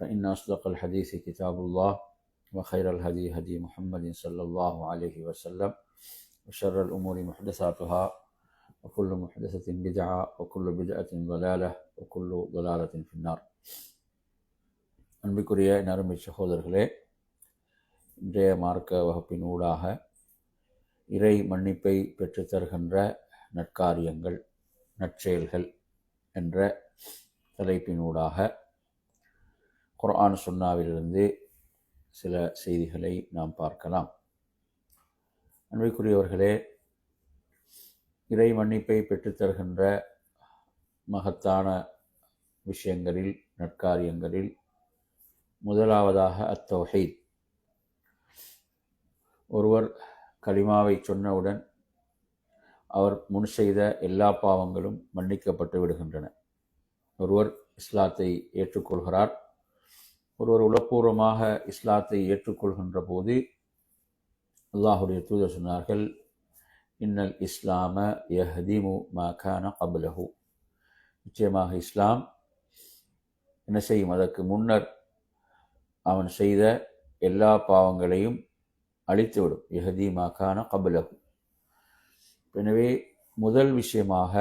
فإن أصدق الحديث كتاب الله وخير الهدي هدي محمد صلى الله عليه وسلم وشر الأمور محدثاتها وكل محدثة بدعة وكل بدعة ضلالة وكل ضلالة في النار அன்பிற்குரிய நறுமை சகோதரர்களே இன்றைய மார்க்க வகுப்பின் ஊடாக இறை மன்னிப்பை பெற்றுத்தருகின்ற நற்காரியங்கள் நற்செயல்கள் என்ற தலைப்பின் ஊடாக குர்ஆன் சுன்னாவிலிருந்து சில செய்திகளை நாம் பார்க்கலாம். அன்பிற்குரியவர்களே இறை மன்னிப்பை பெற்றுத்தருகின்ற மகத்தான விஷயங்களில் நற்காரியங்களில் முதலாவதாக அத்தொஹீத். ஒருவர் கலிமாவை சொன்னவுடன் அவர் முன் செய்த எல்லா பாவங்களும் மன்னிக்கப்பட்டு விடுகின்றன. ஒருவர் இஸ்லாத்தை ஏற்றுக்கொள்கிறார் ஒருவர் உளப்பூர்வமாக இஸ்லாத்தை ஏற்றுக்கொள்கின்ற போது அல்லாஹுடைய தூதர் சொன்னார்கள் இன்னல் இஸ்லாம யஹதிமு மகான அபுலஹு நிச்சயமாக இஸ்லாம் என்ன செய்யும்? அதற்கு முன்னர் அவன் செய்த எல்லா பாவங்களையும் அழித்துவிடும். யஹதி மகான கபலஹு. எனவே முதல் விஷயமாக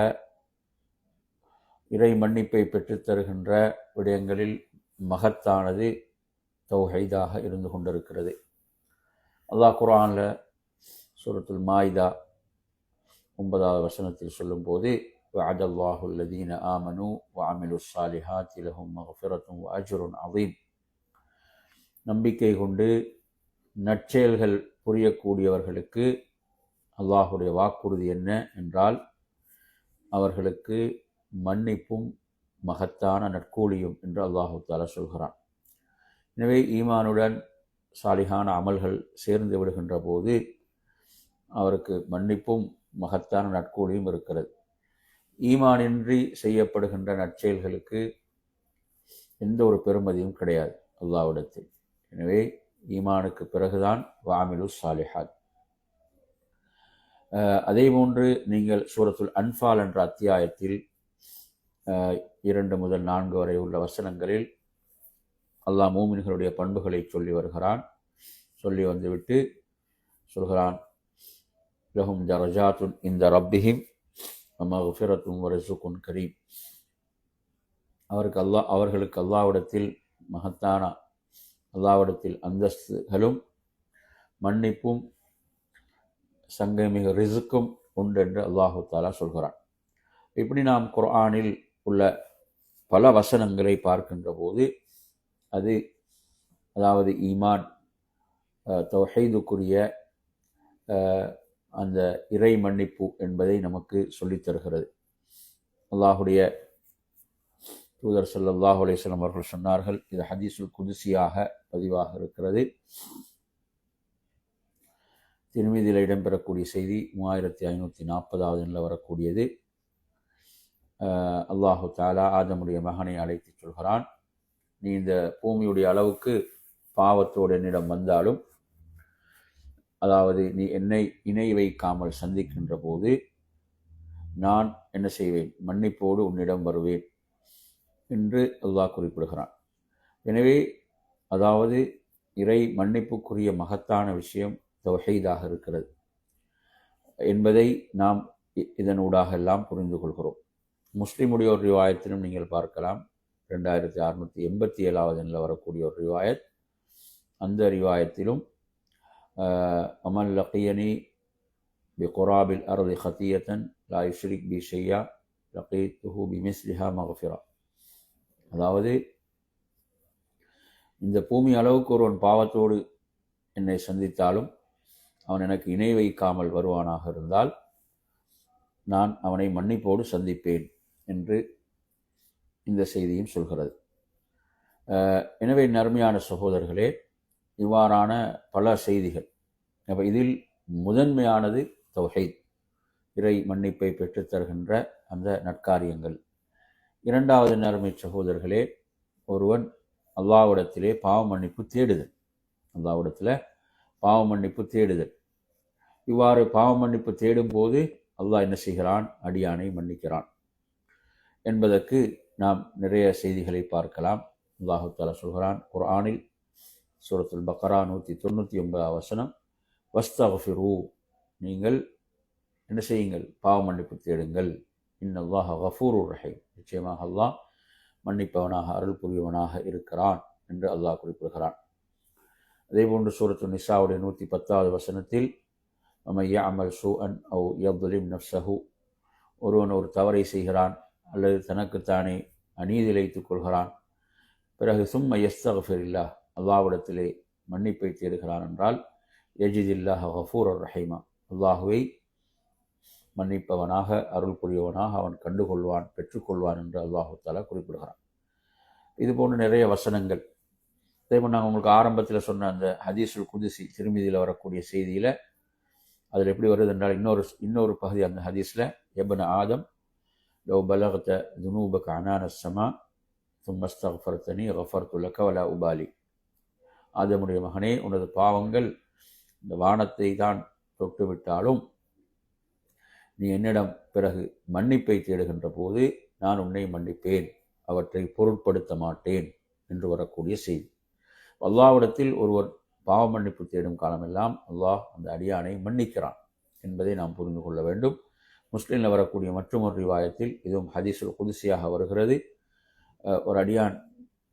இறை மன்னிப்பை பெற்றுத்தருகின்ற விடயங்களில் மகத்தானது தௌஹைதாக இருந்து கொண்டிருக்கிறது அல்லாஹ் குரானில் சூரத்துல் மாய்தா ஒன்பதாவது வசனத்தில் சொல்லும்போது وعد الله الذين آمنوا وعملوا الصالحات لهم مغفرة وأجر عظيم நம்பிக்கை கொண்டு நற்செயல்கள் புரியக்கூடியவர்களுக்கு அல்லாஹுடைய வாக்குறுதி என்ன என்றால் அவர்களுக்கு மன்னிப்பும் மகத்தான நற்கூலியும் என்று அல்லாஹு தாலா சொல்கிறான். எனவே ஈமானுடன் சாலிகான அமல்கள் சேர்ந்து விடுகின்ற போது அவருக்கு மன்னிப்பும் மகத்தான நற்கூலியும் இருக்கிறது. ஈமானின்றி செய்யப்படுகின்ற நற்செயல்களுக்கு எந்த ஒரு பெருமதியும் கிடையாது அல்லாவிடத்தில் எனவே ஈமானுக்கு பிறகுதான் வாமிலு சாலிஹாத். அதே போன்று நீங்கள் சூரத்துல் அன்பால் என்ற அத்தியாயத்தில் இரண்டு முதல் நான்கு வரை உள்ள வசனங்களில் அல்லாஹ் மூமின்களுடைய பண்புகளை சொல்லி வருகிறான். சொல்லி வந்துவிட்டு சொல்கிறான் லஹும் ஜரஜாத்துன் இந்த ரப்பிஹிம் மகஃபிரத்தும் வரசுக்குன் கரீம். அவருக்கு அல்லாஹ் அவர்களுக்கு அல்லாவிடத்தில் மகத்தான அல்லாவிடத்தில் அந்தஸ்துகளும் மன்னிப்பும் சங்கமிக ரிசுக்கும் உண்டு என்று அல்லாஹு தாலா சொல்கிறான். இப்படி நாம் குர்ஆனில் உள்ள பல வசனங்களை பார்க்கின்ற போது அது அதாவது ஈமான் தொகைதுக்குரிய அந்த இறை மன்னிப்பு என்பதை நமக்கு சொல்லித்தருகிறது அல்லாஹுடைய தூதர் சல்லாஹு அலேஸ்லம் அவர்கள் சொன்னார்கள் இது ஹதீஸுல் குதிசியாக பதிவாக இருக்கிறது. திருமீதியில் இடம்பெறக்கூடிய செய்தி மூவாயிரத்தி ஐநூற்றி நாற்பதாவது நில வரக்கூடியது. அல்லாஹு தாலா ஆதமுடைய மகனை அழைத்து சொல்கிறான். நீ இந்த பூமியுடைய அளவுக்கு பாவத்தோடு என்னிடம் வந்தாலும் அதாவது நீ என்னை இணை வைக்காமல் சந்திக்கின்ற போது நான் என்ன செய்வேன்? மன்னிப்போடு உன்னிடம் வருவேன் என்று அல்லாஹ் குறிப்பிடுகிறான். எனவே அதாவது இறை மன்னிப்புக்குரிய மகத்தான விஷயம் தொகைதாக இருக்கிறது என்பதை நாம் இதனூடாக எல்லாம் புரிந்து கொள்கிறோம். முஸ்லீம் ஒரு ரிவாயத்திலும் நீங்கள் பார்க்கலாம். ரெண்டாயிரத்தி அறுநூற்றி எண்பத்தி ஏழாவது எண்ணில் வரக்கூடிய ஒரு ரிவாயத். அந்த ரிவாயத்திலும் அமல் லக்கியனி பி குராபில் அருதி ஹத்தியத்தன் லா இஷ்ரிக் பி ஷையா துஹூ பி மிஸ்லிஹா மகஃபிரா அதாவது இந்த பூமி அளவுக்கு ஒருவன் பாவத்தோடு என்னை சந்தித்தாலும் அவன் எனக்கு இணை வைக்காமல் வருவானாக இருந்தால் நான் அவனை மன்னிப்போடு சந்திப்பேன். என்று இந்த செய்தியும் சொல்கிறது. எனவே நர்மையான சகோதரர்களே இவ்வாறான பல செய்திகள். அப்போ இதில் முதன்மையானது தொகைத் இறை மன்னிப்பை பெற்றுத்தருகின்ற அந்த நற்காரியங்கள். இரண்டாவது நறுமை சகோதரர்களே ஒருவன் அல்லாவிடத்திலே பாவ மன்னிப்பு தேடுதல். அல்லாவிடத்தில் பாவ மன்னிப்பு தேடுதல். இவ்வாறு பாவ மன்னிப்பு தேடும்போது அல்லாஹ் என்ன செய்கிறான்? அடியானை மன்னிக்கிறான். என்பதற்கு நாம் நிறைய செய்திகளை பார்க்கலாம். அல்லாஹு சொல்கிறான் குர்ஆனில் சூரத்துல் பக்கரா நூற்றி தொண்ணூற்றி ஒன்பதாம் வசனம் வஸ்தஃபிரு நீங்கள் என்ன செய்யுங்கள்? பாவ மன்னிப்பு தேடுங்கள். இன்னல்லாஹ் கஃபூர் ரஹீம் நிச்சயமாக அல்லாஹ் மன்னிப்பவனாக அருள் புரியவனாக இருக்கிறான் என்று அல்லாஹ் குறிப்பிடுகிறான். அதேபோன்று சூரத்து நிசாவுடைய நூற்றி பத்தாவது வசனத்தில் அமையா அமல் சூ அன் அவு யப்துலிம் நப்சஹு ஒருவன் ஒரு தவறை செய்கிறான் அல்லது தனக்குத்தானே அநீதி இழைத்துக் கொள்கிறான். பிறகு சும்ம எஸ்தகஃபிரில்லா அல்லாவிடத்திலே மன்னிப்பை தேடுகிறான் என்றால் எஜிதில்லாஹ் ஹஃபூர் ரஹீமா. அல்லாஹுவை மன்னிப்பவனாக அருள் புரியவனாக அவன் கண்டுகொள்வான் பெற்றுக்கொள்வான் என்று அல்லாஹு தாலா குறிப்பிடுகிறான். இது போன்ற நிறைய வசனங்கள். அதே மாதிரி நாங்கள் உங்களுக்கு ஆரம்பத்தில் சொன்ன அந்த ஹதீசுல் குதிசி திருமதியில் வரக்கூடிய செய்தியில் அதில் எப்படி வருது என்றால் இன்னொரு இன்னொரு பகுதி அந்த ஹதீஸில் எபன் ஆதம் லவ் பலகத்த துனூபக அனான சமா தும்மஸ்தஃபர்த்தனி கஃபர்துல்லக்க வலா உபாலி ஆதமுடைய மகனே உனது பாவங்கள் இந்த வானத்தை தான் தொட்டுவிட்டாலும் நீ என்னிடம் பிறகு மன்னிப்பை தேடுகின்ற போது நான் உன்னை மன்னிப்பேன் அவற்றை பொருட்படுத்த மாட்டேன் என்று வரக்கூடிய செய்தி. அல்லாவிடத்தில் ஒருவர் பாவ மன்னிப்பு தேடும் காலமெல்லாம் அல்லாஹ் அந்த அடியானை மன்னிக்கிறான் என்பதை நாம் புரிந்து கொள்ள வேண்டும். முஸ்லீமில் வரக்கூடிய மற்றொரு ரிவாயத்தில் இதுவும் ஹதீஸுல் குதிசியாக வருகிறது. ஒரு அடியான்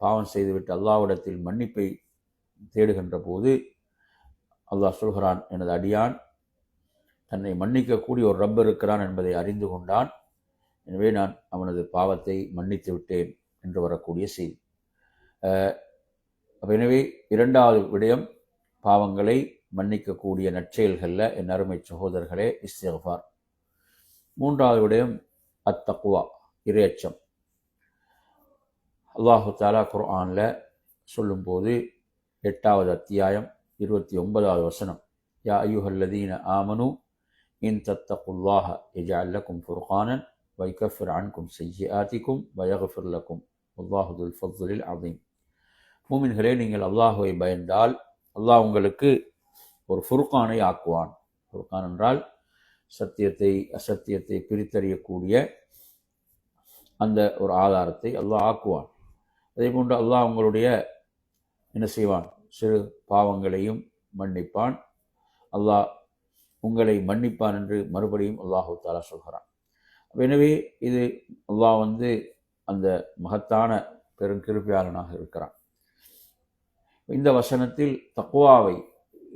பாவம் செய்துவிட்டு அல்லாவிடத்தில் மன்னிப்பை தேடுகின்ற போது அல்லாஹ் சொல்கிறான் எனது அடியான் தன்னை மன்னிக்கக்கூடிய ஒரு ரப் இருக்கிறான் என்பதை அறிந்து கொண்டான். எனவே நான் அவனது பாவத்தை மன்னித்து விட்டேன் என்று வரக்கூடிய செய்தி. எனவே இரண்டாவது விடயம் பாவங்களை மன்னிக்கக்கூடிய நற்செயல்களில் என் அருமை சகோதரர்களே இஸ்திஃபார் மூன்றாவது விடயம் அத்தக்குவா இரையச்சம். அல்லாஹு தாலா குர்ஆனில் சொல்லும்போது எட்டாவது அத்தியாயம் இருபத்தி ஒன்பதாவது வசனம். யா ஐயுஹல்லதீன ஆமனு இன் தத்தகுல்லாஹ எஜால் லக்கும் ஃபுர்கானன் வைகஃபிர் அன்கும் செய்யாத்திக்கும் வயகஃபிர் லக்கும். அல்லாஹுதுல் ஃபத்துலில் அதீம் மூமின்களே நீங்கள் அல்லாஹுவை பயந்தால் அல்லாஹ் உங்களுக்கு ஒரு ஃபுர்கானை ஆக்குவான். ஃபுர்கான் என்றால் சத்தியத்தை அசத்தியத்தை பிரித்தறியக்கூடிய அந்த ஒரு ஆதாரத்தை அல்லாஹ் ஆக்குவான். அதே போன்று அல்லாஹ் உங்களுடைய என்ன செய்வான்? சிறு பாவங்களையும் மன்னிப்பான். அல்லாஹ் உங்களை மன்னிப்பான் என்று மறுபடியும் அல்லாஹு தாலா சொல்கிறான். எனவே இது அல்லாஹ் வந்து அந்த மகத்தான பெருங்கிருப்பியாளனாக இருக்கிறான். இந்த வசனத்தில் தக்குவாவை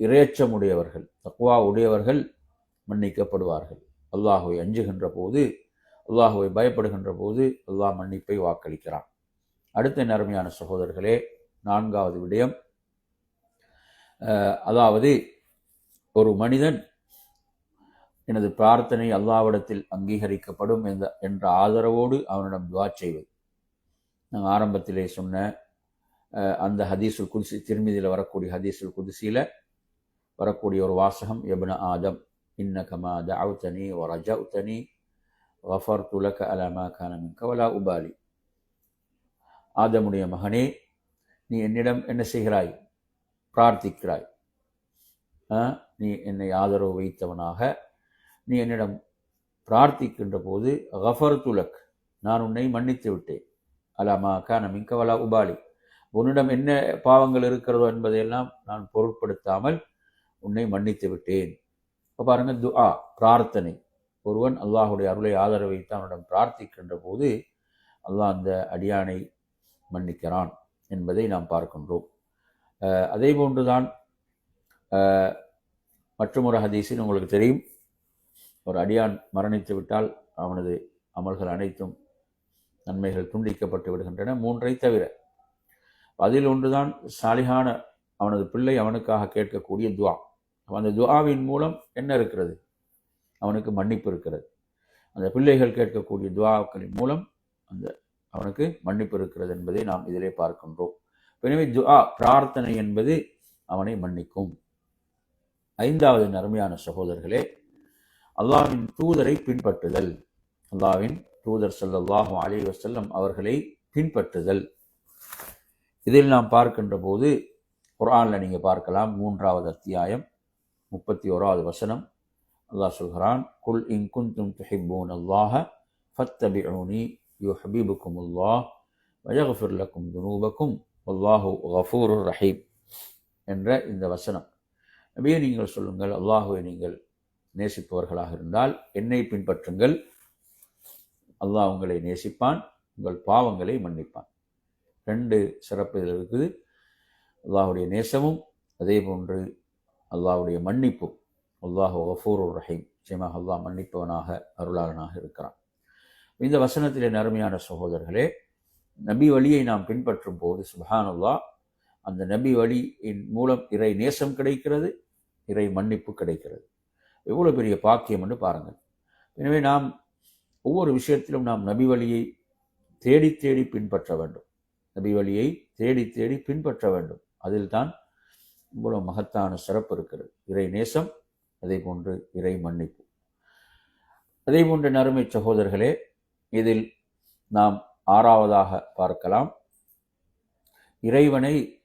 இறையச்சமுடையவர்கள் தக்குவா உடையவர்கள் மன்னிக்கப்படுவார்கள். அல்லாஹுவை அஞ்சுகின்ற போது அல்லாஹுவை பயப்படுகின்ற போது அல்லாஹ் மன்னிப்பை வாக்களிக்கிறான். அடுத்த நேர்மையான சகோதரர்களே நான்காவது விடயம். அதாவது ஒரு மனிதன் எனது பிரார்த்தனை அல்லாவிடத்தில் அங்கீகரிக்கப்படும் என்ற என்ற ஆதரவோடு அவனிடம் துவா செய்வது நான் ஆரம்பத்திலே சொன்ன அந்த ஹதீசுல் குதிசி திருமதியில் வரக்கூடிய ஹதீசுல் குதிசியில் வரக்கூடிய ஒரு வாசகம் எபன ஆதம். இன்னகமா தவுத்தனி வரஜவுத்தனி வஃபர் ما كان منك ولا உபாலி ஆதமுடைய மகனே நீ என்னிடம் என்ன செய்கிறாய்? பிரார்த்திக்கிறாய். நீ என்னை ஆதரவு வைத்தவனாக நீ என்னிடம் பிரார்த்திக்கின்ற போது கஃபர் துலக் நான் உன்னை மன்னித்து விட்டேன். அலாமா கான மிங்கவலா உபாலி. உன்னிடம் என்ன பாவங்கள் இருக்கிறதோ என்பதையெல்லாம் நான் பொருட்படுத்தாமல் உன்னை மன்னித்து விட்டேன். இப்போ பாருங்கள் துஆ பிரார்த்தனை. ஒருவன் அல்லாஹுடைய அருளை ஆதரவை வைத்து அவனிடம் பிரார்த்திக்கின்ற போது அல்லாஹ் அந்த அடியானை மன்னிக்கிறான் என்பதை நாம் பார்க்கின்றோம். அதே போன்றுதான் மற்றொரு ஹதீஸில் உங்களுக்கு தெரியும். ஒரு அடியான் மரணித்து விட்டால் அவனது அமல்கள் அனைத்தும் நன்மைகள் துண்டிக்கப்பட்டு விடுகின்றன மூன்றை தவிர. அதில் ஒன்றுதான் சாலிகான அவனது பிள்ளை அவனுக்காக கேட்கக்கூடிய துவா அந்த துவாவின் மூலம் என்ன இருக்கிறது? அவனுக்கு மன்னிப்பு இருக்கிறது. அந்த பிள்ளைகள் கேட்கக்கூடிய துவாக்களின் மூலம் அந்த அவனுக்கு மன்னிப்பு இருக்கிறது என்பதை நாம் இதிலே பார்க்கின்றோம். எனவே துஆ பிரார்த்தனை என்பது அவனை மன்னிக்கும். ஐந்தாவது நருமையான சகோதரர்களே அல்லாவின் தூதரை பின்பற்றுதல். அல்லாவின் தூதர் ஸல்லல்லாஹு அலி வசல்லம் அவர்களை பின்பற்றுதல். இதில் நாம் பார்க்கின்ற போது குரானில் நீங்கள் பார்க்கலாம் மூன்றாவது அத்தியாயம். முப்பத்தி ஓராவது வசனம். அல்லாஹ் சொல்கிறான் குல் இன் குன்தும் துஹிப்பூன் அல்லாஹ ஃபத்தபிஉனி யூ ஹபீபுக்கும் அல்லாஹ் வயகஃபுர்லக்கும் துனூபக்கும் அல்லாஹு கஃபூருர் ரஹீப் என்ற இந்த வசனம். நபியே நீங்கள் சொல்லுங்கள் அல்லாஹுவை நீங்கள் நேசிப்பவர்களாக இருந்தால் என்னை பின்பற்றுங்கள். அல்லாஹ் உங்களை நேசிப்பான் உங்கள் பாவங்களை மன்னிப்பான். ரெண்டு சிறப்பு இருக்குது. அல்லாஹுடைய நேசமும் அதே போன்று அல்லாஹுடைய மன்னிப்பு. அல்லாஹ் ஒஃபூர் ரஹீம். நிச்சயமாக அல்லாஹ் மன்னிப்பவனாக அருளாளனாக இருக்கிறான். இந்த வசனத்திலே நறுமையான சகோதரர்களே நபி வழியை நாம் பின்பற்றும் போது சுபஹானுல்லா அந்த நபி வழியின் மூலம் இறை நேசம் கிடைக்கிறது இறை மன்னிப்பு கிடைக்கிறது. எவ்வளோ பெரிய பாக்கியம் என்று பாருங்கள். எனவே நாம் ஒவ்வொரு விஷயத்திலும் நாம் நபி வழியை தேடி தேடி பின்பற்ற வேண்டும். நபி வழியை தேடி தேடி பின்பற்ற வேண்டும். அதில் இவ்வளோ மகத்தான சிறப்பு இருக்கிறது. இறை நேசம் அதே போன்று இறை மன்னிப்பு. அதே போன்று நறுமை சகோதரர்களே இதில் நாம் ஆறாவதாக பார்க்கலாம். இறைவனை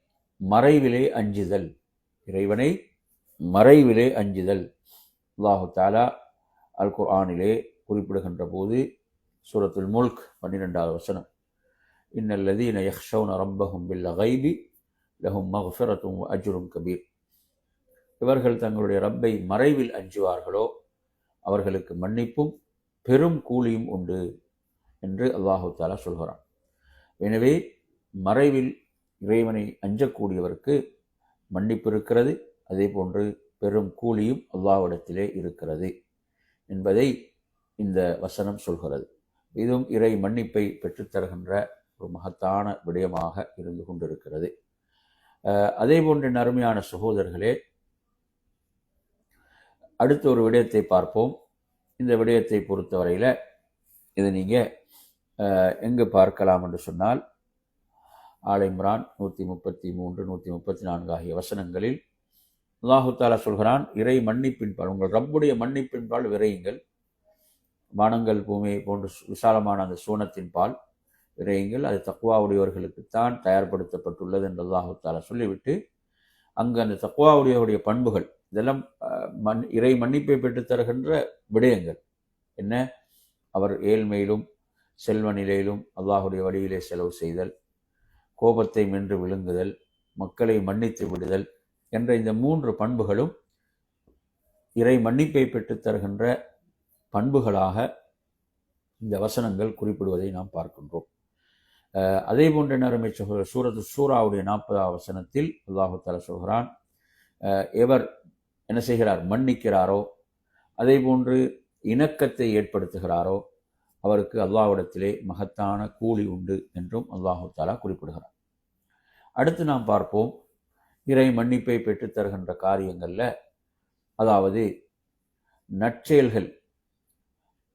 மறைவிலே அஞ்சுதல். இறைவனை மறைவிலே அஞ்சுதல். அல்லாஹு தாலா அல் குர்ஆனிலே குறிப்பிடுகின்ற போது சூரத்துல் முல்க் பன்னிரெண்டாவது வசனம். இன்னல்லதீன யஹ்ஷவுன ரப்பஹும் பில் கைபி லஹும் மஃபிரத்தும் அஜ்ரும் கபீர். இவர்கள் தங்களுடைய ரப்பை மறைவில் அஞ்சுவார்களோ அவர்களுக்கு மன்னிப்பும் பெரும் கூலியும் உண்டு என்று அல்லாஹு தாலா சொல்கிறான். எனவே மறைவில் இறைவனை அஞ்சக்கூடியவருக்கு மன்னிப்பு இருக்கிறது அதே போன்று பெரும் கூலியும் அல்லாவிடத்திலே இருக்கிறது என்பதை இந்த வசனம் சொல்கிறது. இதுவும் இறை மன்னிப்பை பெற்றுத்தருகின்ற ஒரு மகத்தான விடயமாக இருந்து கொண்டிருக்கிறது. அதே போன்ற அருமையான சகோதரர்களே அடுத்த ஒரு விடயத்தை பார்ப்போம். இந்த விடயத்தை பொறுத்தவரையில் இதை நீங்கள் எங்கு பார்க்கலாம் என்று சொன்னால் ஆலைமுரான் நூற்றி முப்பத்தி மூன்று நூற்றி முப்பத்தி நான்கு ஆகிய வசனங்களில் அல்லாஹு சொல்கிறான் இறை மன்னிப்பின்பால் உங்கள் ரப்புடைய மன்னிப்பின்பால் விரையுங்கள். வானங்கள் பூமியை போன்று விசாலமான அந்த சூனத்தின் பால் விரையுங்கள் அது தக்குவாவுடையவர்களுக்குத்தான் தயார்படுத்தப்பட்டுள்ளது என்று அல்லாஹால சொல்லிவிட்டு அங்கு அந்த தக்குவாவுடையவருடைய பண்புகள் இதெல்லாம் மண் இறை மன்னிப்பை பெற்றுத் தருகின்ற விடயங்கள். என்ன? அவர் ஏழ்மையிலும் செல்வ நிலையிலும் அல்லாஹுடைய வழியிலே செலவு செய்தல் கோபத்தை மென்று விழுங்குதல் மக்களை மன்னித்து விடுதல் என்ற இந்த மூன்று பண்புகளும் இறை மன்னிப்பை பெற்றுத் தருகின்ற பண்புகளாக இந்த வசனங்கள் குறிப்பிடுவதை நாம் பார்க்கின்றோம். அதே போன்ற நறுமை சகோதரர் சூரத்து சூராவுடைய நாற்பதாம் வசனத்தில் அல்லாஹு தாலா சொல்கிறான் எவர் என்ன செய்கிறார்? மன்னிக்கிறாரோ? அதே போன்று இணக்கத்தை ஏற்படுத்துகிறாரோ? அவருக்கு அல்லாஹ்விடத்திலே மகத்தான கூலி உண்டு என்றும் அல்லாஹு தாலா குறிப்பிடுகிறார் அடுத்து நாம் பார்ப்போம் இறை மன்னிப்பை பெற்றுத் தருகின்ற காரியங்களில் அதாவது நற்செயல்கள்.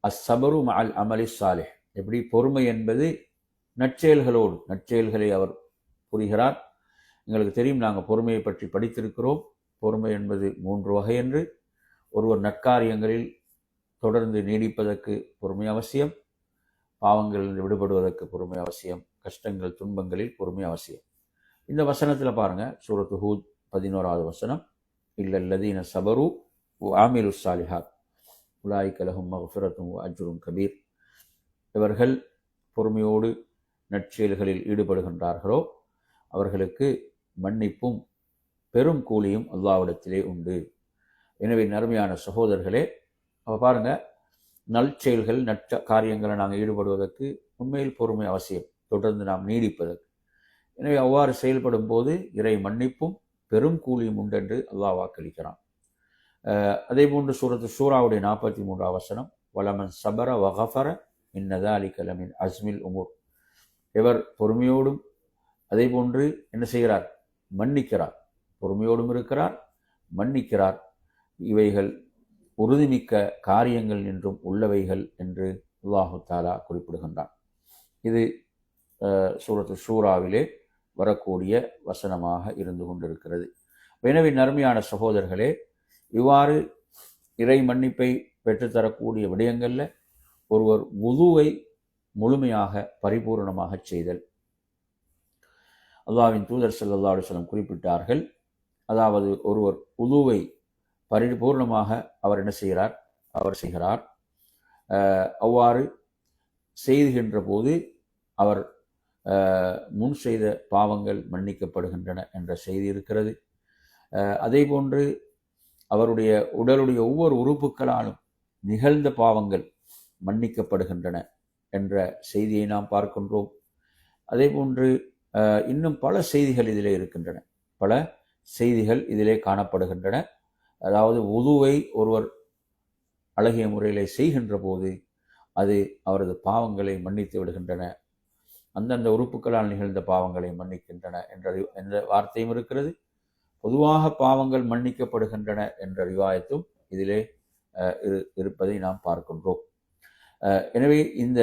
அஸ்ஸபரு அல் அமலி சாலிஹ் எப்படி? பொறுமை என்பது நற்செயல்களோடு நற்செயல்களை அவர் புரிகிறார். எங்களுக்கு தெரியும் நாங்கள் பொறுமையை பற்றி படித்திருக்கிறோம். பொறுமை என்பது மூன்று வகை என்று ஒருவர் நற்காரியங்களில் தொடர்ந்து நீடிப்பதற்கு பொறுமை அவசியம். பாவங்களில் விடுபடுவதற்கு பொறுமை அவசியம். கஷ்டங்கள் துன்பங்களில் பொறுமை அவசியம். இந்த வசனத்தில் பாருங்கள் சூரத்து ஹூத் பதினோராவது வசனம். இல்லல்லதீன சபரு ஆமிரு சாலிஹாத் உலாய் கலகும் மகஃபிரத்தும் அஜ்ரும் கபீர். இவர்கள் பொறுமையோடு நற்செயல்களில் ஈடுபடுகின்றார்களோ அவர்களுக்கு மன்னிப்பும் பெரும் கூலியும் அல்லாவிடத்திலே உண்டு. எனவே நறுமையான சகோதரர்களே அப்போ பாருங்க நற்செயல்கள் நற்ற காரியங்களை நாங்கள் ஈடுபடுவதற்கு உண்மையில் பொறுமை அவசியம். தொடர்ந்து நாம் நீடிப்பதற்கு. எனவே அவ்வாறு செயல்படும் போது இறை மன்னிப்பும் பெரும் கூலியும் உண்டென்று அல்லாஹ் வாக்களிக்கிறான். அதே போன்று சூரத்து சூராவுடைய நாற்பத்தி மூன்றாம் வசனம் வலமன் சபர வகஃபர இன்னதா அலிகலமின் அஸ்மில் உமூர். இவர் பொறுமையோடும் அதே போன்று என்ன செய்கிறார்? மன்னிக்கிறார். பொறுமையோடும் இருக்கிறார் மன்னிக்கிறார். இவைகள் உறுதிமிக்க காரியங்கள் என்றும் உள்ளவைகள் என்று அல்லாஹு தாலா குறிப்பிடுகின்றான். இது சூரத்து ஷூராவிலே வரக்கூடிய வசனமாக இருந்து கொண்டிருக்கிறது. எனவே நன்மையான சகோதரர்களே இவ்வாறு இறை மன்னிப்பை பெற்றுத்தரக்கூடிய விடயங்களில் ஒருவர் உதுவை முழுமையாக பரிபூர்ணமாக செய்தல். அல்லாவின் தூதர் சல்லா அலுவலம் குறிப்பிட்டார்கள். அதாவது ஒருவர் உதுவை பரிபூர்ணமாக அவர் என்ன செய்கிறார்? அவர் செய்கிறார். அவ்வாறு செய்துகின்ற போது அவர் முன் செய்த பாவங்கள் மன்னிக்கப்படுகின்றன என்ற செய்தி இருக்கிறது. அதே போன்று அவருடைய உடலுடைய ஒவ்வொரு உறுப்புகளாலும் நிகழ்ந்த பாவங்கள் மன்னிக்கப்படுகின்றன. என்ற செய்தியை நாம் பார்க்கின்றோம். அதே போன்று இன்னும் பல செய்திகள் இதிலே இருக்கின்றன. பல செய்திகள் இதிலே காணப்படுகின்றன. அதாவது உதுவை ஒருவர் அழகிய முறையிலே செய்கின்ற போது அது அவரது பாவங்களை மன்னித்து விடுகின்றன. அந்தந்த உறுப்புகளால் நிகழ்ந்த பாவங்களை மன்னிக்கின்றன என்ற என்ற வார்த்தையும் இருக்கிறது. பொதுவாக பாவங்கள் மன்னிக்கப்படுகின்றன என்ற ரிவாயத்தும் இதிலே இருப்பதை நாம் பார்க்கின்றோம். எனவே இந்த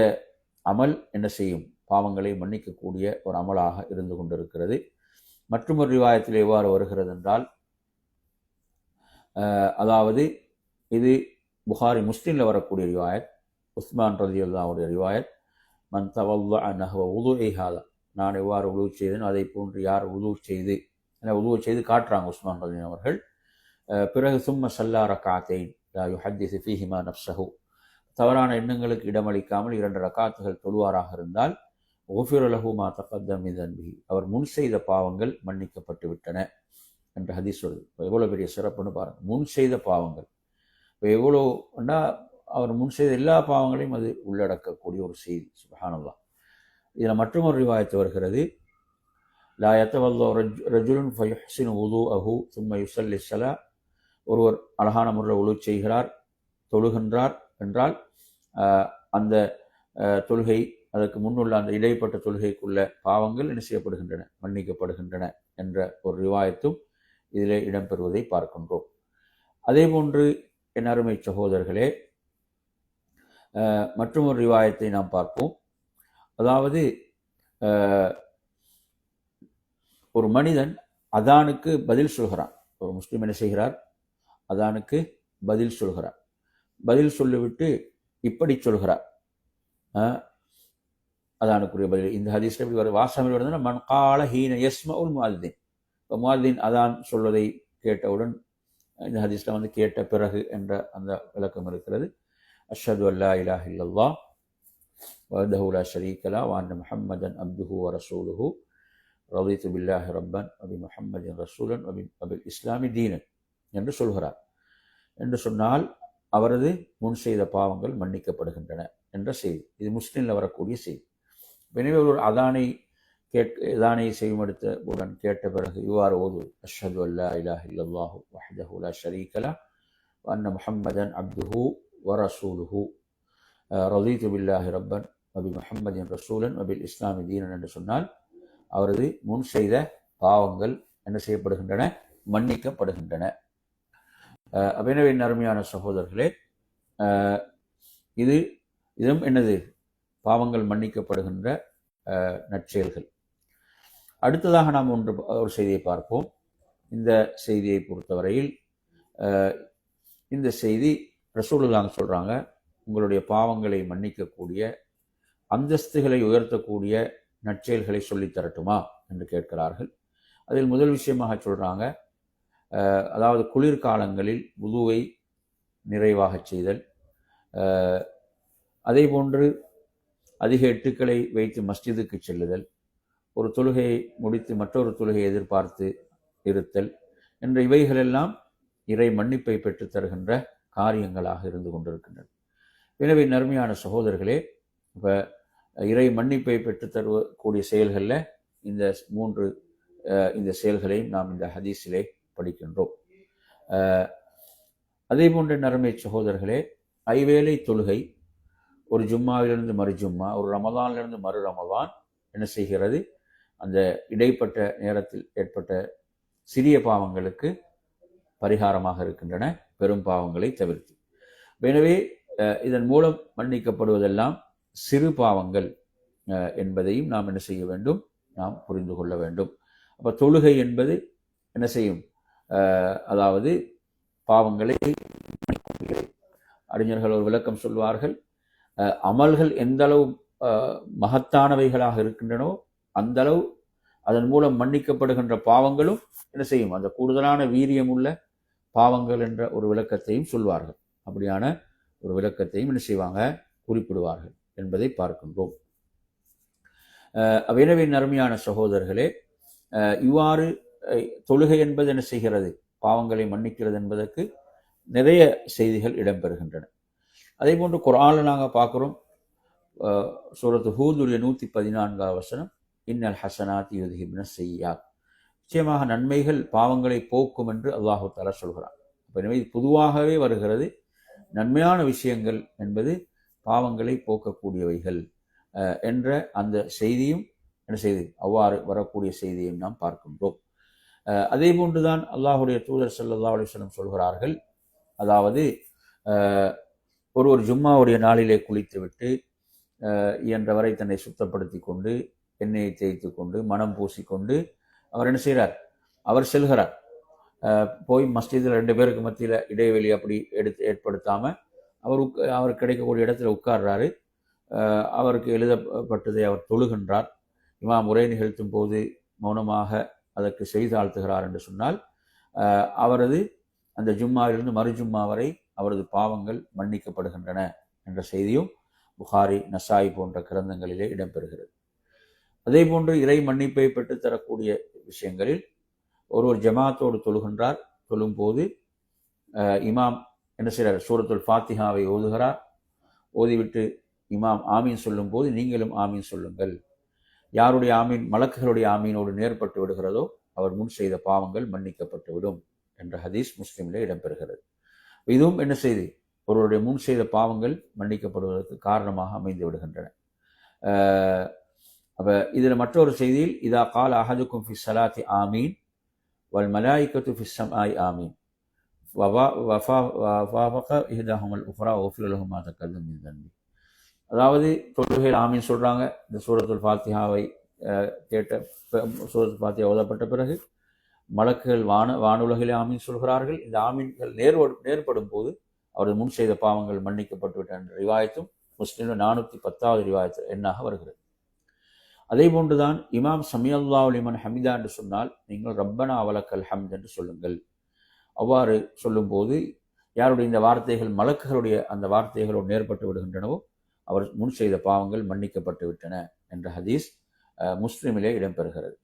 அமல் என்ன செய்யும்? பாவங்களை மன்னிக்கக்கூடிய ஒரு அமலாக இருந்து கொண்டிருக்கிறது. மற்றொரு ரிவாயத்தில் எவ்வாறு வருகிறது என்றால் அதாவது இது புகாரி முஸ்லீமில் வரக்கூடிய ரிவாயத் உஸ்மான் ரதியுல்லாவுடைய ரிவாயத் மன் தவல்லா உது ஐஹாதா நான் எவ்வாறு உதவு செய்தேன் அதை போன்று யார் உதவு செய்து என உதவு செய்து காட்டுறாங்க உஸ்மான் ரதீன் அவர்கள். பிறகு சும்ம சல்லா ரக்காத்தேன் யுஹத்தி சிஃபிஹிமா நப்சஹூ தவறான எண்ணங்களுக்கு இடமளிக்காமல் இரண்டு ரக்காத்துகள் தொழுவாராக இருந்தால் ஓஃபிரலஹூமா தகத்தம் இதன்பி அவர் முன் செய்த பாவங்கள் மன்னிக்கப்பட்டு விட்டன என்ற ஹதீஸ் சொல்லுது. எவ்வளோ பெரிய சிறப்புன்னு பாருங்கள் முன் செய்த பாவங்கள். இப்போ எவ்வளோன்னா அவர் முன் செய்த எல்லா பாவங்களையும் அது உள்ளடக்கக்கூடிய ஒரு செய்தி. சுபஹானல்லா இதில் மற்றொரு ரிவாயத்து வருகிறது. லா யத்தவல்லோ ரஜ் ரஜுலுன் ஃபயுஹ்சின் உது அஹு சும்ம யுசல்லி சலா ஒருவர் அழகான முறையில் உழு செய்கிறார் தொழுகின்றார் என்றால் அந்த தொழுகை அதற்கு முன்னுள்ள அந்த இடைப்பட்ட தொழுகைக்குள்ள பாவங்கள் என்ன செய்யப்படுகின்றன? மன்னிக்கப்படுகின்றன என்ற ஒரு ரிவாயத்தும் இதிலே இடம்பெறுவதை பார்க்கின்றோம். அதே போன்று என் அருமை சகோதரர்களே மற்றும் ஒரு ரிவாயத்தை நாம் பார்ப்போம். அதாவது ஒரு மனிதன் அதானுக்கு பதில் சொல்கிறான். ஒரு முஸ்லீம் என்ன செய்கிறார்? அதானுக்கு பதில் சொல்கிறார் பதில் சொல்லிவிட்டு இப்படி சொல்கிறார். அதானுக்குரிய பதில். இந்த ஹதீஸில் இப்படி வர வாசாமில் வருதுன்னா மண் கால ஹீன எஸ்ம உல் மாதின் இப்போ மாதின் அதான் சொல்வதை கேட்டவுடன் இந்த ஹதீஸில் வந்து கேட்ட பிறகு என்ற அந்த விளக்கம் இருக்கிறது. அஷது அல்லா இலா இல்லல்லா வதஹுலா ஷரீக்கலா வான் முஹம்மதன் அப்துஹு வ ரசூலுஹு. ரவித்து பில்லாஹி ரப்பன் அபி முஹம்மதின் ரசூலன் அபி அபில் இஸ்லாமி தீனன் என்று சொல்கிறார். என்று சொன்னால் அவரது முன் செய்த பாவங்கள் மன்னிக்கப்படுகின்றன என்ற செய்தி. இது முஸ்லீமில் வரக்கூடிய செய்தி. எனவே ஒரு அதானை கேட் இதானை செய்யும் உடன் கேட்ட பிறகு இவ்வாறு ஓது அஷது அல்லா இலாஹ இல்லல்லாஹு வஹதஹுலா ஷரீகலா அன்ன முஹம்மதன் அப்துஹு வரசூலுஹு ரதீது பில்லாஹி ரப்பன் அபி முஹம்மதின் ரசூலன் அபில் இஸ்லாமி தீனன் என்று சொன்னால் அவரது முன் செய்த பாவங்கள் என்ன செய்யப்படுகின்றன? மன்னிக்கப்படுகின்றன. அபினவின் அருமையான சகோதரர்களே? இது இதுவும் என்னது? பாவங்கள் மன்னிக்கப்படுகின்ற நற்செயல்கள். அடுத்ததாக நாம் ஒன்று ஒரு செய்தியை பார்ப்போம். இந்த செய்தியை பொறுத்தவரையில் இந்த செய்தி ரசூலுல்லாங்க சொல்கிறாங்க உங்களுடைய பாவங்களை மன்னிக்கக்கூடிய அந்தஸ்துகளை உயர்த்தக்கூடிய நற்செயல்களை சொல்லித் தரட்டுமா? என்று கேட்கிறார்கள். அதில் முதல் விஷயமாக சொல்கிறாங்க அதாவது குளிர்காலங்களில் உதுவை நிறைவாக செய்தல் அதே போன்று அதிக எட்டுக்களை வைத்து மஸ்ஜிதுக்கு செல்லுதல் ஒரு தொழுகையை முடித்து மற்றொரு தொழுகையை எதிர்பார்த்து இருத்தல் என்ற இவைகளெல்லாம் இறை மன்னிப்பை பெற்றுத் தருகின்ற காரியங்களாக இருந்து கொண்டிருக்கின்றன. எனவே நர்மையான சகோதரர்களே இப்போ இறை மன்னிப்பை பெற்றுத் தருவக்கூடிய செயல்களில் இந்த மூன்று இந்த செயல்களையும் நாம் இந்த ஹதீஸிலே படிக்கின்றோம். அதே போன்ற நறுமை சகோதரர்களே ஐவேளை தொழுகை ஒரு ஜும்மாவிலிருந்து மறு ஜும்மா ஒரு ரமதானிலிருந்து மறு ரமதான் என்ன செய்கிறது? அந்த இடைப்பட்ட நேரத்தில் ஏற்பட்ட சிறிய பாவங்களுக்கு பரிகாரமாக இருக்கின்றன பெரும் பாவங்களை தவிர்த்து. எனவே இதன் மூலம் மன்னிக்கப்படுவதெல்லாம் சிறு பாவங்கள் என்பதையும் நாம் என்ன செய்ய வேண்டும்? நாம் புரிந்து கொள்ள வேண்டும். அப்போ தொழுகை என்பது என்ன செய்யும்? அதாவது பாவங்களை அறிஞர்கள் ஒரு விளக்கம் சொல்வார்கள் அமல்கள் எந்த அளவு மகத்தானவைகளாக இருக்கின்றனோ அந்த அளவு அதன் மூலம் மன்னிக்கப்படுகின்ற பாவங்களும் என்ன செய்யும்? அந்த கூடுதலான வீரியம் உள்ள பாவங்கள் என்ற ஒரு விளக்கத்தையும் சொல்வார்கள். அப்படியான ஒரு விளக்கத்தையும் என்ன செய்வாங்க? குறிப்பிடுவார்கள் என்பதை பார்க்கின்றோம். அஹ், எனவே நறுமையான சகோதரர்களே இவ்வாறு தொழுகை என்பது என்ன செய்கிறது? பாவங்களை மன்னிக்கிறது என்பதற்கு நிறைய செய்திகள் இடம்பெறுகின்றன. அதே போன்று குரானில் நாங்கள் பார்க்குறோம் சூரத்து ஹூதுடைய நூற்றி பதினான்காவது வசனம் இன்னல் ஹசனாத் யுதிஹிப்ன செய்யாத் நிச்சயமாக நன்மைகள் பாவங்களை போக்கும் என்று அல்லாஹு தாலா சொல்கிறான். அப்போ எனவே இது பொதுவாகவே வருகிறது. நன்மையான விஷயங்கள் என்பது பாவங்களை போக்கக்கூடியவைகள் என்ற அந்த செய்தியும் என்ன செய்து அவ்வாறு வரக்கூடிய செய்தியையும் நாம் பார்க்கின்றோம். அதே போன்றுதான் அல்லாஹுடைய தூதர் ஸல்லல்லாஹு அலைஹி சொல்கிறார்கள். அதாவது ஒரு ஒரு ஜும்மாவுடைய நாளிலே குளித்துவிட்டு இயன்றவரை தன்னை சுத்தப்படுத்தி கொண்டு எண்ணெயை தேய்த்து கொண்டு மனம் பூசிக்கொண்டு அவர் என்ன செய்கிறார்? அவர் செல்கிறார். போய் மஸ்ஜிதில் ரெண்டு பேருக்கு மத்தியில் இடைவெளி அப்படி எடுத்து ஏற்படுத்தாமல் அவர் உட்க அவர் கிடைக்கக்கூடிய இடத்துல உட்கார்றாரு. அவருக்கு எழுதப்பட்டதை அவர் தொழுகின்றார். இமாம் உரை நிகழ்த்தும் போது மௌனமாக அதற்கு செய்தாழ்த்துகிறார் என்று சொன்னால் அவரது அந்த ஜும்மாவிலிருந்து மறு ஜும்மா வரை அவரது பாவங்கள் மன்னிக்கப்படுகின்றன என்ற செய்தியும் புகாரி நசாய் போன்ற கிரந்தங்களிலே இடம்பெறுகிறது. அதே போன்று இறை மன்னிப்பை பெற்றுத்தரக்கூடிய விஷயங்களில் ஒருவர் ஜமாத்தோடு தொழுகின்றார். தொழும்போது இமாம் என்ன செய்கிறார்? சூரத்துல் ஃபாத்திஹாவை ஓதுகிறார். ஓதிவிட்டு இமாம் ஆமீன் சொல்லும்போது நீங்களும் ஆமீன் சொல்லுங்கள். யாருடைய ஆமீன் மலக்குகளுடைய ஆமீனோடு நேர்பட்டு விடுகிறதோ அவர் முன் செய்த பாவங்கள் மன்னிக்கப்பட்டு விடும் என்ற ஹதீஸ் முஸ்லீமில் இடம்பெறுகிறது. இதுவும் என்ன செய்தி? ஒருவருடைய முன் செய்த பாவங்கள் மன்னிக்கப்படுவதற்கு காரணமாக அமைந்து விடுகின்றன. அப்போ அப்ப மற்றொரு செய்தியில் இதா கால அஹதுக்கும் ஃபி சலாத்தி ஆமீன் வல் மலாயிக்கத்து ஃபி ஆய் ஆமீன். வஃபா வஃபா- வஃபாஃபக இஹ்தாஹுமல் உஃப்ரா வஃபிர லஹும் மா தக்கல்லம் தன்பி அதாவது தொழுகையில் ஆமீன் சொல்கிறாங்க இந்த சூரத்துல் ஃபாத்திஹாவை கேட்ட சூரத்துல் ஃபாத்தியா ஓதப்பட்ட பிறகு மலக்குகள் வான வானுலகிலே ஆமீன் சொல்கிறார்கள். இந்த ஆமீன்கள் நேர்வ நேர்படும் போது அவரது முன் செய்த பாவங்கள் மன்னிக்கப்பட்டு விட்ட என்ற ரிவாயத்தும் முஸ்லீம் நானூற்றி பத்தாவது ரிவாயத்து எண்ணாக வருகிறது. அதே போன்றுதான் இமாம் சமியல்லா உலிமன் ஹமிதா என்று சொன்னால் நீங்கள் ரப்பனா அவலக்கல் ஹம்த் என்று சொல்லுங்கள். அவ்வாறு சொல்லும்போது யாருடைய இந்த வார்த்தைகள் மலக்குகளுடைய அந்த வார்த்தைகளோடு நேர்பட்டு விடுகின்றனவோ அவர் முன் செய்த பாவங்கள் மன்னிக்கப்பட்டு விட்டன என்ற ஹதீஸ் முஸ்லீமிலே இடம்பெறுகிறது.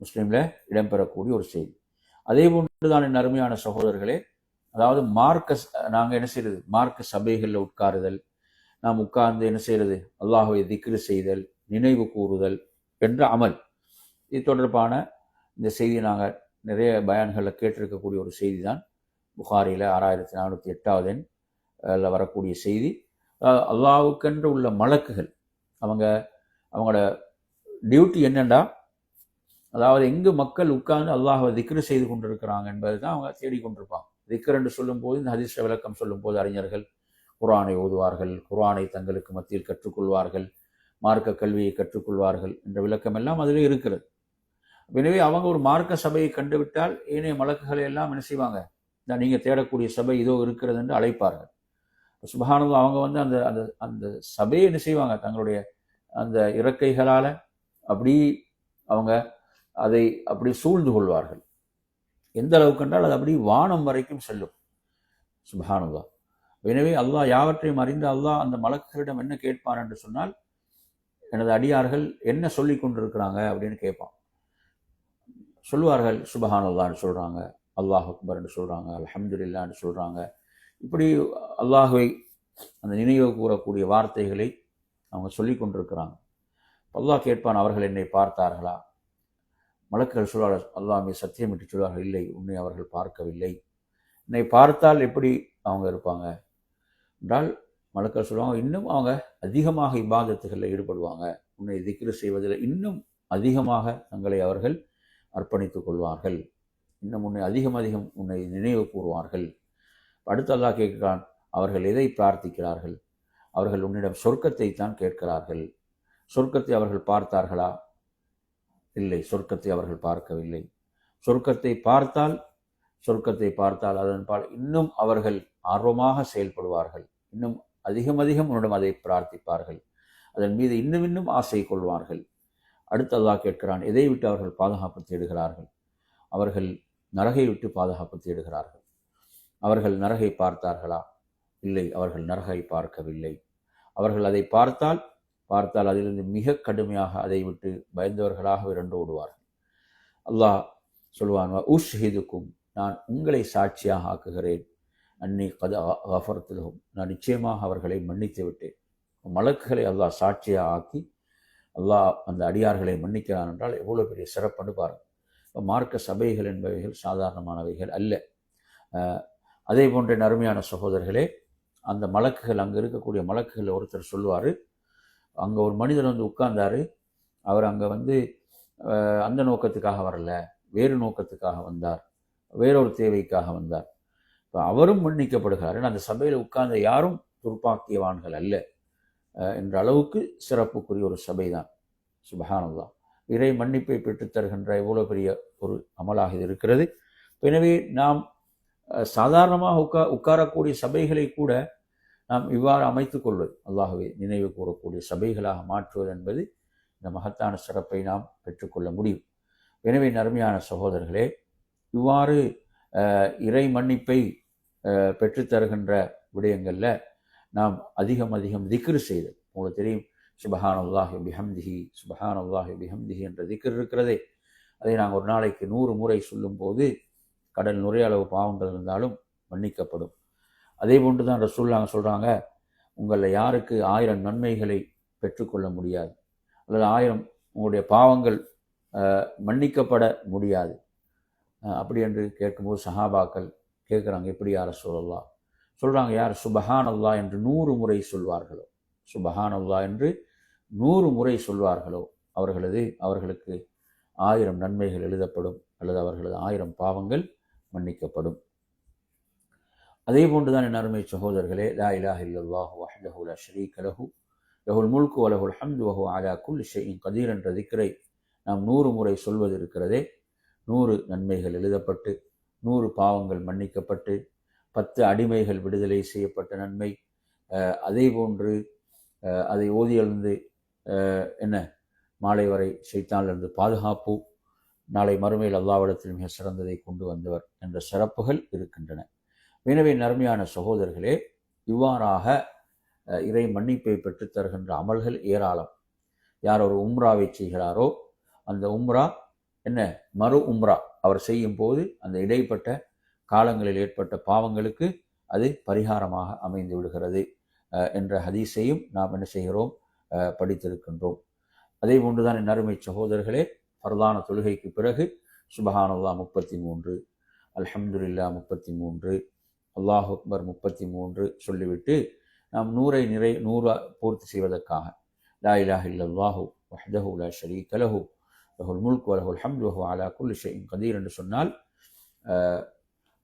முஸ்லீமில் இடம்பெறக்கூடிய ஒரு செய்தி. அதே போன்றுதான் என் அருமையான சகோதரர்களே அதாவது மார்க்க நாங்கள் என்ன செய்யறது? மார்க்க சபைகளில் உட்காருதல் நாம் உட்கார்ந்து என்ன செய்யறது? அல்லாஹுவை திக்ரு செய்தல் நினைவு கூறுதல் என்ற அமல். இது தொடர்பான இந்த செய்தி நாங்கள் நிறைய பயான்களில் கேட்டிருக்கக்கூடிய ஒரு செய்தி தான் புகாரியில் ஆறாயிரத்தி நானூற்றி எட்டாவது எண் அதில் வரக்கூடிய செய்தி. அல்லாவுக்கென்று உள்ள மலக்குகள். அவங்க அவங்களோட டியூட்டி என்னண்டா? அதாவது எங்கு மக்கள் உட்கார்ந்து அல்லாஹை திக்ரு செய்து கொண்டிருக்கிறாங்க என்பதை தான் அவங்க தேடிக்கொண்டிருப்பாங்க திக்ர் என்று சொல்லும்போது இந்த ஹதிஷ விளக்கம் சொல்லும்போது அறிஞர்கள் குரானை ஓதுவார்கள் குர்ஆனை தங்களுக்கு மத்தியில் கற்றுக்கொள்வார்கள் மார்க்க கல்வியை கற்றுக்கொள்வார்கள் என்ற விளக்கம் எல்லாம் அதில் இருக்கிறது. எனவே அவங்க ஒரு மார்க்க சபையை கண்டுவிட்டால் ஏனைய மலக்குகளை எல்லாம் என்ன செய்வாங்க? இந்த தேடக்கூடிய சபை இதோ இருக்கிறது என்று அழைப்பார்கள். சுபகானந்தம் அவங்க வந்து அந்த அந்த அந்த சபையை என்ன செய்வாங்க? தங்களுடைய அந்த இறக்கைகளால் அப்படி அவங்க அதை அப்படி சூழ்ந்து கொள்வார்கள். எந்த அளவுக்கு என்றால் அது அப்படி வானம் வரைக்கும் செல்லும். சுபஹானுல்லா. எனவே அல்லாஹ் யாவற்றையும் அறிந்து அல்லாஹ் அந்த மலக்குகளிடம் என்ன கேட்பான் என்று சொன்னால் எனது அடியார்கள் என்ன சொல்லி கொண்டிருக்கிறாங்க? அப்படின்னு கேட்பான். சொல்லுவார்கள் சுபஹானுல்லான்னு சொல்கிறாங்க அல்லாஹ் அக்பர்னு சொல்கிறாங்க அலமதுல்லான்னு சொல்கிறாங்க இப்படி அல்லாஹுவை அந்த நினைவு கூறக்கூடிய வார்த்தைகளை அவங்க சொல்லி கொண்டிருக்கிறாங்க. அல்லாஹ் கேட்பான் அவர்கள் என்னை பார்த்தார்களா? மலக்குகள் சொல்வார்கள் அல்லாமே சத்தியமிட்டு சொல்வார்கள் இல்லை உன்னை அவர்கள் பார்க்கவில்லை. என்னை பார்த்தால் எப்படி அவங்க இருப்பாங்க? என்றால் மலக்கள் சொல்லுவாங்க இன்னும் அவங்க அதிகமாக இபாதத்துகளில் ஈடுபடுவாங்க. உன்னை திக்ரு செய்வதில் இன்னும் அதிகமாக தங்களை அவர்கள் அர்ப்பணித்துக் கொள்வார்கள். இன்னும் உன்னை அதிகம் அதிகம் உன்னை நினைவு கூறுவார்கள். அடுத்து அல்லாஹ் கேட்கிறான் அவர்கள் எதை பிரார்த்திக்கிறார்கள்? அவர்கள் உன்னிடம் சொர்க்கத்தை தான் கேட்கிறார்கள். சொர்க்கத்தை அவர்கள் பார்த்தார்களா? இல்லை சொர்க்கத்தை அவர்கள் பார்க்கவில்லை. சொர்க்கத்தை பார்த்தால் சொர்க்கத்தை பார்த்தால் அதன் பால் இன்னும் அவர்கள் ஆர்வமாக செயல்படுவார்கள். இன்னும் அதிகம் அதிகம் உன்னிடம் அதை பிரார்த்திப்பார்கள். அதன் மீது இன்னும் இன்னும் ஆசை கொள்வார்கள். அடுத்ததாக கேட்கிறான் எதை விட்டு அவர்கள் பாதுகாப்பு தேடுகிறார்கள்? அவர்கள் நரகை விட்டு பாதுகாப்பு தேடுகிறார்கள். அவர்கள் நரகை பார்த்தார்களா? இல்லை அவர்கள் நரகை பார்க்கவில்லை. அவர்கள் அதை பார்த்தால் பார்த்தால் அதிலிருந்து மிக கடுமையாக அதை விட்டு பயந்தவர்களாக இரண்டு ஓடுவார்கள். அல்லாஹ் சொல்வான் உஷ்ஹிதுக்கும் நான் உங்களை சாட்சியாக ஆக்குகிறேன். அன்னி கத கஃபரத்திலும் நான் நிச்சயமாக அவர்களை மன்னித்து விட்டேன். மலக்குகளை அல்லாஹ் சாட்சியாக ஆக்கி அல்லாஹ் அந்த அடியார்களை மன்னிக்கிறான் என்றால் எவ்வளோ பெரிய சிறப்புன்னு பாருங்கள் இப்போ மார்க்க சபைகள் என்பவைகள் சாதாரணமானவைகள் அல்ல. அதே போன்ற நறுமையான சகோதரர்களே அந்த மலக்குகள் அங்கே இருக்கக்கூடிய மலக்குகள் ஒருத்தர் சொல்லுவார். அங்கே ஒரு மனிதர் வந்து உட்கார்ந்தார். அவர் அங்கே வந்து அந்த நோக்கத்துக்காக வரல வேறு நோக்கத்துக்காக வந்தார் வேறொரு தேவைக்காக வந்தார். இப்போ அவரும் மன்னிக்கப்படுகிறார். அந்த சபையில் உட்கார்ந்த யாரும் துர்ப்பாக்கியவான்கள் அல்ல என்ற அளவுக்கு சிறப்புக்குரிய ஒரு சபை தான் சுபஹானல்லா. இறை மன்னிப்பை பெற்றுத்தருகின்ற எவ்வளோ பெரிய ஒரு அமலாக இது இருக்கிறது. எனவே நாம் சாதாரணமாக உட்கா உட்காரக்கூடிய சபைகளை கூட நாம் இவ்வாறு அமைத்து கொள்வது. அல்லாகவே நினைவு கூறக்கூடிய சபைகளாக மாற்றுவது என்பது இந்த மகத்தான சிறப்பை நாம் பெற்றுக்கொள்ள முடியும். எனவே நருமையான சகோதரர்களே இவ்வாறு இறை மன்னிப்பை பெற்றுத்தருகின்ற விடயங்களில் நாம் அதிகம் அதிகம் திக்ரு செய்தல். உங்களுக்கு தெரியும் சுபஹான் அல்லாஹி பிஹம்திஹி சுபஹான் அல்லாஹி பிஹம்திஹி என்ற திக்ர் இருக்கிறதே. அதை நாங்கள் ஒரு நாளைக்கு நூறு முறை சொல்லும்போது கடல் நுரைய அளவு பாவங்கள் இருந்தாலும் மன்னிக்கப்படும். அதே போன்று தான் ரசூல்லாங்க சொல்கிறாங்க உங்களில் யாருக்கு ஆயிரம் நன்மைகளை பெற்றுக்கொள்ள முடியாது. அல்லது ஆயிரம் உங்களுடைய பாவங்கள் மன்னிக்கப்பட முடியாது. அப்படி என்று கேட்கும்போது சஹாபாக்கள் கேட்குறாங்க எப்படி யார சொல்லலாம் சொல்கிறாங்க யார்? சுபஹான் அல்லா என்று நூறு முறை சொல்வார்களோ. சுபஹான் அல்லா என்று நூறு முறை சொல்வார்களோ? அவர்களது அவர்களுக்கு ஆயிரம் நன்மைகள் எழுதப்படும் அல்லது அவர்களது ஆயிரம் பாவங்கள் மன்னிக்கப்படும். அதே போன்றுதான் என் அருமை சகோதரர்களே லா இலாஹ் இல்லல்லாஹு வஹ்லஹு லா ஷரீக லஹு லஹுல் முல்கு வலஹுல் ஹம்து வஹு அலா குல் ஷெயின் கதீர் என்ற திக்கரை நாம் நூறு முறை சொல்வது இருக்கிறதே. நூறு நன்மைகள் எழுதப்பட்டு நூறு பாவங்கள் மன்னிக்கப்பட்டு பத்து அடிமைகள் விடுதலை செய்யப்பட்ட நன்மை அதே போன்று அதை ஓதியெழுந்து என்ன மாலை வரை சைத்தானிலிருந்து பாதுகாப்பு நாளை மறுமையில் அல்லாவிடத்தில் மிக சிறந்ததை கொண்டு வந்தவர் என்ற சிறப்புகள் இருக்கின்றன. எனவே நர்மையான சகோதரர்களே இவ்வாறாக இறை மன்னிப்பை பெற்றுத்தருகின்ற அமல்கள் ஏராளம். யார் ஒரு உம்ராவை செய்கிறாரோ அந்த உம்ரா என்ன? மறு உம்ரா. அவர் செய்யும் போது அந்த இடைப்பட்ட காலங்களில் ஏற்பட்ட பாவங்களுக்கு அது பரிகாரமாக அமைந்து விடுகிறது என்ற ஹதீஸையும் நாம் என்ன செய்கிறோம் படித்திருக்கின்றோம். அதே போன்றுதான் என் அருமை சகோதரர்களே பரதான தொழுகைக்கு பிறகு சுபஹானல்லா முப்பத்தி மூன்று அல்ஹம்துல்லா முப்பத்தி மூன்று அல்லாஹ் அக்பர் முப்பத்தி மூன்று சொல்லிவிட்டு நாம் நூறை நிறை நூறு பூர்த்தி செய்வதற்காக லா இலாஹ் இல்லல்லாஹு வஹ்தஹு லா ஷரீக லஹு லஹுல் முல்க் வலஹுல் ஹம்து வஹு அலா குல் ஷைஇன் கதீர் என்று சொன்னால்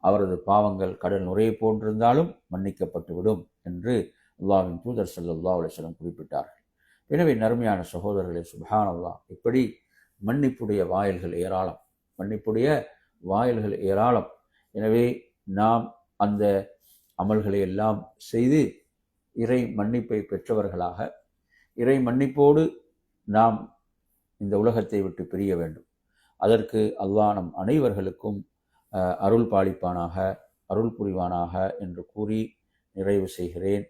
அவரது பாவங்கள் கடல் நுரையை போன்றிருந்தாலும் மன்னிக்கப்பட்டுவிடும் என்று அல்லாவின் தூதர் சல்லா அலுவலம் குறிப்பிட்டார்கள். எனவே நறுமையான சகோதரர்களே சுபஹான் அல்லா இப்படி மன்னிப்புடைய வாயில்கள் ஏராளம் மன்னிப்புடைய வாயில்கள் ஏராளம் எனவே நாம் அந்த அமல்களை எல்லாம் செய்து இறை மன்னிப்பை பெற்றவர்களாக இறை மன்னிப்போடு நாம் இந்த உலகத்தை விட்டு பிரிய வேண்டும் அதற்கு அல்லாஹ் நம் அனைவர்களுக்கும் அருள் பாலிப்பானாக அருள் புரிவானாக என்று கூறி நிறைவு செய்கிறேன்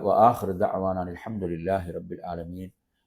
وآخر دعوانا الحمد لله رب العالمين